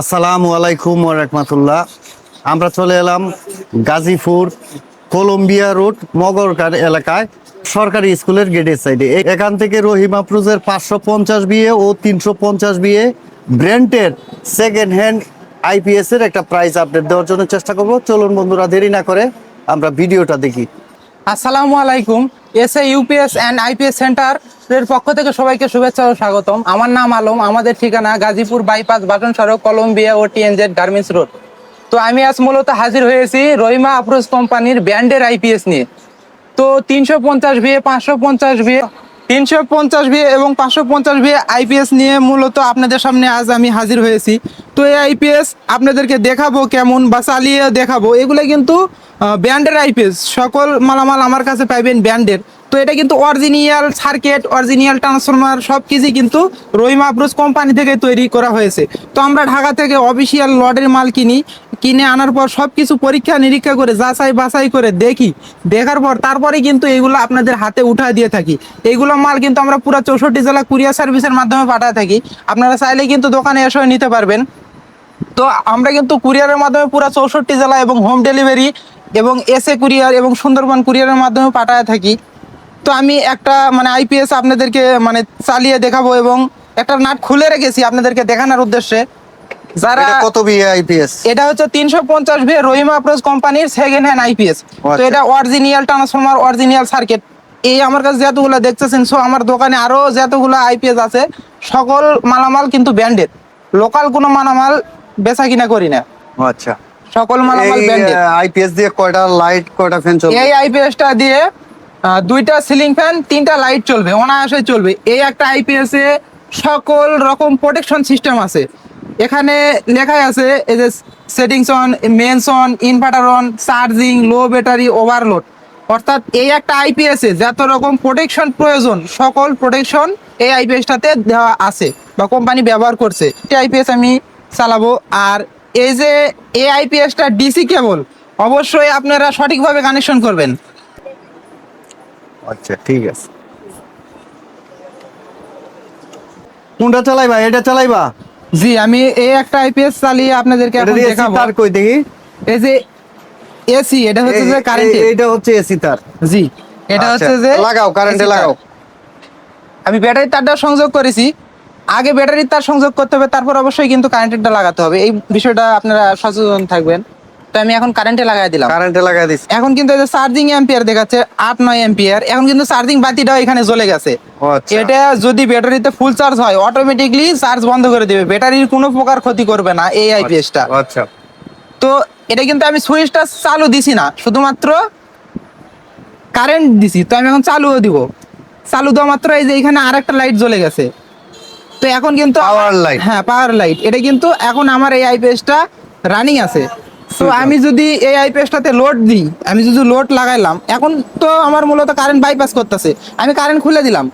আসসালামু আলাইকুম রহমতুল্লাহ। আমরা চলে এলাম গাজীপুর কলম্বিয়া রোড মগরকার এলাকায় সরকারি স্কুলের গেটের সাইডে। এখান থেকে রহিম আফরুজের পাঁচশো পঞ্চাশ বিয়ে ও তিনশো পঞ্চাশ বিয়ে ব্র্যান্ডের সেকেন্ড হ্যান্ড আইপিএস এর একটা প্রাইস আপডেট দেওয়ার জন্য চেষ্টা করব। চলুন বন্ধুরা, দেরি না করে আমরা ভিডিওটা দেখি। আসসালামু আলাইকুম। S A UPS and IPS centre এর পক্ষ থেকে সবাইকে শুভেচ্ছা ও স্বাগতম। আমার নাম আলম, আমাদের ঠিকানা গাজীপুর বাইপাস বাটন সড়ক, কলম্বিয়া ও টিএনজেড গার্মেন্টস রোড তো আমি আজ মূলত হাজির হয়েছি রহিমা আফরোজ কোম্পানির ব্যান্ডের আইপিএস নিয়ে। তো তিনশো পঞ্চাশ বিয়ে পাঁচশো পঞ্চাশ বিয়ে তিনশো পঞ্চাশ বিয়ে এবং পাঁচশো পঞ্চাশ বিয়ে আইপিএস নিয়ে মূলত আপনাদের সামনে আজ আমি হাজির হয়েছি। তো এই আইপিএস আপনাদেরকে দেখাবো কেমন বা চালিয়ে দেখাবো, এগুলো কিন্তু ব্যান্ডের আইপিএস সকল মালামাল আমার কাছে পাইবেন ব্যান্ডের তো এটা কিন্তু অরিজিনিয়াল সার্কিট অরিজিনাল ট্রান্সফরমার সব কিছুই কিন্তু রহিম আফরোজ কোম্পানি থেকে তৈরি করা হয়েছে। তো আমরা ঢাকা থেকে অফিসিয়াল লটের মাল কিনি, কিনে আনার পর সব কিছু পরীক্ষা নিরীক্ষা করে, যাচাই বাছাই করে দেখি। দেখার পর তারপরে কিন্তু এগুলো আপনাদের হাতে উঠা দিয়ে থাকি। এইগুলো মাল কিন্তু আমরা পুরো চৌষট্টি জেলা কুরিয়ার সার্ভিসের মাধ্যমে পাঠায় থাকি। আপনারা চাইলে কিন্তু দোকানে এসে নিতে পারবেন। তো আমরা কিন্তু কুরিয়ারের মাধ্যমে পুরো চৌষট্টি জেলা এবং হোম ডেলিভারি এবং এসএ কুরিয়ার এবং সুন্দরবন কুরিয়ারের মাধ্যমে পাঠায় থাকি। তো আমি একটা মানে আইপিএস আপনাদেরকে মানে চালিয়ে দেখাবো এবং একটা নাট খুলে রেখেছি আপনাদেরকে দেখানোর উদ্দেশ্যে। যারা কত বিয়ে আইপিএস এটা হচ্ছে তিনশো পঞ্চাশ ভি রহিমা আপ্রোজ কোম্পানির সেকেন্ড হ্যান্ড আইপিএস তো আচ্ছা। এটা অরিজিনাল ট্রান্সফরমার অরিজিনাল সার্কিট এই আমার কাছে যতগুলো দেখতেছেন সো আমার দোকানে আরও যতগুলো আইপিএস আছে সকল মালামাল কিন্তু ব্যান্ডেড লোকাল কোনো মালামাল বেচা কিনা করি না। আচ্ছা। সকল মালামাল আইপিএস দিয়ে কয়টা লাইট কয়টা ফ্যান চলবে? এই আইপিএসটা দিয়ে দুইটা সিলিং ফ্যান তিনটা লাইট চলবে অনায়াসে চলবে। এই একটা আইপিএস এ সকল রকম প্রোটেকশন সিস্টেম আছে। এখানে লেখাই আছে, এই যে settings on mains on inverter on charging low battery overload অর্থাৎ এই একটা আইপিএস এ যত রকম প্রোটেকশন প্রয়োজন, সকল প্রোটেকশন এই আইপিএসটাতে দেওয়া আছে বা কোম্পানি ব্যবহার করছে। এই আইপিএস আমি চালাবো। আর এই যে, এই আইপিএসটা ডিসি কেবল অবশ্যই আপনারা সঠিকভাবে কানেকশন করবেন। আচ্ছা ঠিক আছে। কোনটা চালাইবা? এটা চালাইবা? জি আমি এই একটা আইপিএস চালিয়ে আপনাদেরকে এখন দেখাবো। তার কই দেখি? এই যে এসি এটা হচ্ছে যে কারেন্ট এটা হচ্ছে এসি তার। জি এটা আচ্ছা, হচ্ছে যে লাগাও কারেন্টে লাগাও। আমি ব্যাটারি তারটা সংযোগ করেছি। আগে ব্যাটারির তার সংযোগ করতে হবে তারপর অবশ্যই কিন্তু কারেন্টেরটা লাগাতে হবে। এই বিষয়টা আপনারা সচেতন থাকবেন। তো আমি এখন কারেন্টে লাগাই দিলাম। কারেন্টে লাগাই দিস এখন কিন্তু এই যে চার্জিং এম্পিয়ার দেখাচ্ছে আট নয় এম্পিয়ার এখন কিন্তু চার্জিং বাতিটাও এখানে জ্বলে গেছে। আচ্ছা। এটা যদি ব্যাটারিতে ফুল চার্জ হয় অটোমেটিকলি চার্জ বন্ধ করে দিবে। ব্যাটারির কোনো প্রকার ক্ষতি করবে না এই আইপিএসটা আচ্ছা। তো এটা কিন্তু আমি সুইচটা চালু দিছি না শুধুমাত্র কারেন্ট দিছি। তো আমি এখন চালুও দিব। চালু দেওয়া মাত্র এই যে এখানে আরেকটা লাইট জ্বলে গেছে। তো এখন কিন্তু পাওয়ার লাইট হ্যাঁ পাওয়ার লাইট এটা কিন্তু এখন আমার এই আইপিএসটা রানিং আছে। তো আমি যদি এই আইপিএসটাতে লোড দিই আমি যদি লোড লাগাইলাম এখন তো আমার মূলত কারেন্ট বাইপাস করতেছে। আমি কারেন্ট খুলে দিলাম।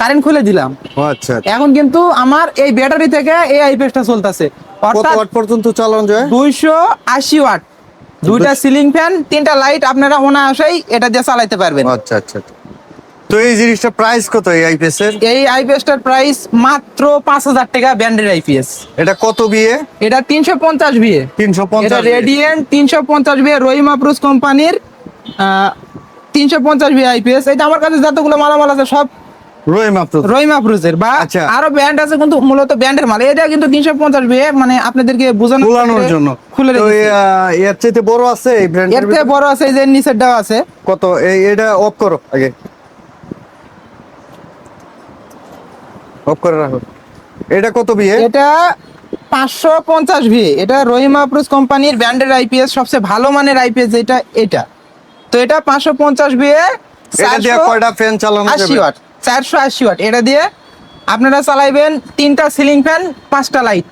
কারেন্ট খুলে দিলাম। আচ্ছা এখন কিন্তু আমার এই ব্যাটারি থেকে এই আইপিএসটা চলতেছে। অর্থাৎ ওয়াট পর্যন্ত চালানো যায়? দুইশো আশি ওয়াট দুইটা সিলিং ফ্যান তিনটা লাইট আপনারা অনায়াসেই এটা দিয়ে চালাইতে পারবেন। আচ্ছা আচ্ছা আচ্ছা। তো এই জিনিসটা প্রাইস কত এই আইপিএস এর? এই আইপিএসটার প্রাইস মাত্র পাঁচ হাজার টাকা ব্যান্ডের আইপিএস এটা কত বিয়ে? এটা তিনশো পঞ্চাশ বিয়ে। তিনশো এটা পঞ্চাশ রেডিয়েন্ট তিনশো পঞ্চাশ বিয়ে রহিম আপ্রুজ কোম্পানির তিনশো পঞ্চাশ বিয়ে আইপিএস এটা আমার কাছে যতগুলো মালামাল আছে সব রহিম আফরোজ রহিম বা আচ্ছা। আরও ব্যান্ড আছে কিন্তু মূলত ব্যান্ডের মাল। এটা কিন্তু তিনশো পঞ্চাশ বিয়ে মানে আপনাদেরকে বোঝানো খোলানোর জন্য। খুলে এর চাইতে বড় আছে এর থেকে বড় আছে যে নিচের দেওয়া আছে। কত? এই এটা অফ করো আগে। অফ করে রাখো। এটা কত বিয়ে? এটা পাঁচশো পঞ্চাশ ভি এটা রহিমা আপ্রুজ কোম্পানির ব্র্যান্ডের আইপিএস সবচেয়ে ভালো মানের আইপিএস যেটা এটা। তো এটা পাঁচশো পঞ্চাশ ভি এটা দিয়ে কয়টা ফ্যান চালানো আশি ওয়াট চারশো আশি ওয়াট। এটা দিয়ে আপনারা চালাইবেন তিনটা সিলিং ফ্যান পাঁচটা লাইট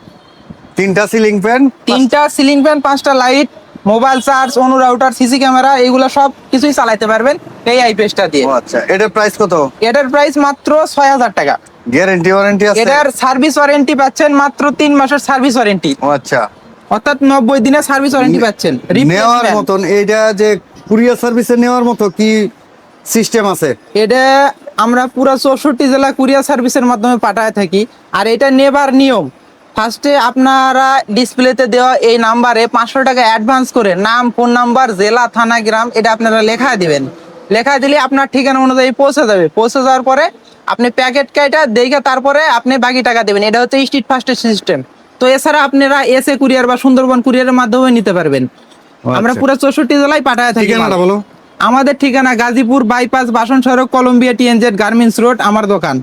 তিনটা সিলিং ফ্যান তিনটা সিলিং ফ্যান পাঁচটা লাইট মোবাইল চার্জ অনু রাউটার সিসি ক্যামেরা এগুলো সব কিছুই চালাইতে পারবেন এই আইপিএসটা দিয়ে। আচ্ছা এটার প্রাইস কত? এটার প্রাইস মাত্র ছয় হাজার টাকা। গ্যারান্টি ওয়ারেন্টি আছে? এটার সার্ভিস ওয়ারেন্টি পাচ্ছেন মাত্র মাসের সার্ভিস ওয়ারেন্টি। আচ্ছা। অর্থাৎ নব্বই দিনের সার্ভিস ওয়ারেন্টি পাচ্ছেন। নেওয়ার মতন এইটা যে কুরিয়ার সার্ভিসে নেওয়ার মতো কি সিস্টেম আছে? এটা আমরা পুরো চৌষট্টি জেলা কুরিয়ার সার্ভিসের মাধ্যমে পাঠায় থাকি আর এটা নেবার নিয়ম। ফার্স্টে আপনারা ডিসপ্লেতে দেওয়া এই নাম্বারে পাঁচশো টাকা অ্যাডভান্স করে নাম ফোন নাম্বার জেলা থানা গ্রাম এটা আপনারা লেখা দিবেন। লেখা দিলে আপনার ঠিকানা অনুযায়ী পৌঁছে যাবে। পৌঁছে যাওয়ার পরে আপনি প্যাকেট কাইটা দেখে তারপরে আপনি বাকি টাকা দেবেন। এটা হচ্ছে স্ট্রিট ফাস্টের সিস্টেম তো এছাড়া আপনারা এসএ কুরিয়ার বা সুন্দরবন কুরিয়ারের মাধ্যমে নিতে পারবেন। আমরা পুরো চৌষট্টি জেলায় পাঠায় থাকি। বলো। আমাদের ঠিকানা গাজীপুর বাইপাস বাসন সড়ক কলম্বিয়া টিএনজেড গার্মেন্টস রোড আমার দোকান।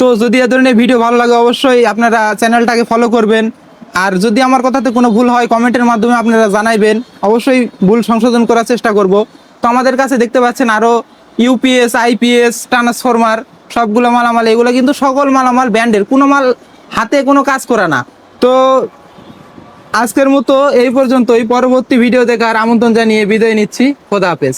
তো যদি এ ধরনের ভিডিও ভালো লাগে অবশ্যই আপনারা চ্যানেলটাকে ফলো করবেন। আর যদি আমার কথাতে কোনো ভুল হয় কমেন্টের মাধ্যমে আপনারা জানাইবেন। অবশ্যই ভুল সংশোধন করার চেষ্টা করব। তো আমাদের কাছে দেখতে পাচ্ছেন আরও ইউপিএস আইপিএস ট্রান্সফরমার সবগুলো মালামাল, এগুলো কিন্তু সকল মালামাল ব্যান্ডের কোনো মাল হাতে কোনো কাজ করে না। তো আজকের মতো এই পর্যন্তই, পরবর্তী ভিডিও দেখার আমন্ত্রণ জানিয়ে বিদায় নিচ্ছি, খোদা হাফেজ।